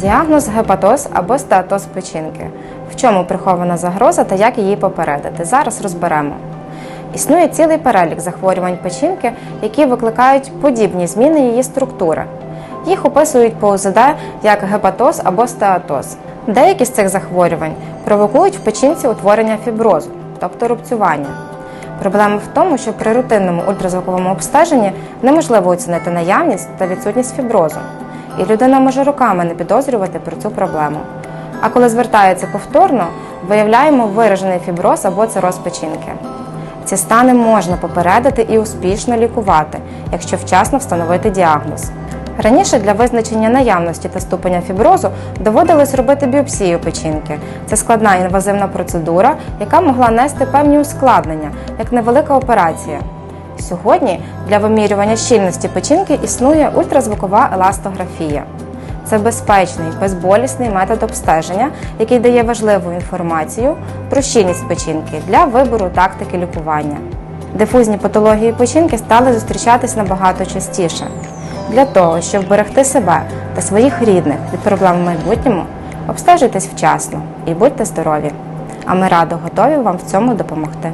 Діагноз гепатоз або стеатоз печінки. В чому прихована загроза та як її попередити? Зараз розберемо. Існує цілий перелік захворювань печінки, які викликають подібні зміни її структури. Їх описують по УЗД як гепатоз або стеатоз. Деякі з цих захворювань провокують в печінці утворення фіброзу, тобто рубцювання. Проблема в тому, що при рутинному ультразвуковому обстеженні неможливо оцінити наявність та відсутність фіброзу, і людина може роками не підозрювати про цю проблему. А коли звертається повторно, виявляємо виражений фіброз або цироз печінки. Ці стани можна попередити і успішно лікувати, якщо вчасно встановити діагноз. Раніше для визначення наявності та ступеня фіброзу доводилось робити біопсію печінки. Це складна інвазивна процедура, яка могла нести певні ускладнення, як невелика операція. Сьогодні для вимірювання щільності печінки існує ультразвукова еластографія. Це безпечний, безболісний метод обстеження, який дає важливу інформацію про щільність печінки для вибору тактики лікування. Дифузні патології печінки стали зустрічатись набагато частіше. Для того, щоб берегти себе та своїх рідних від проблем в майбутньому, обстежуйтесь вчасно і будьте здорові! А ми радо готові вам в цьому допомогти.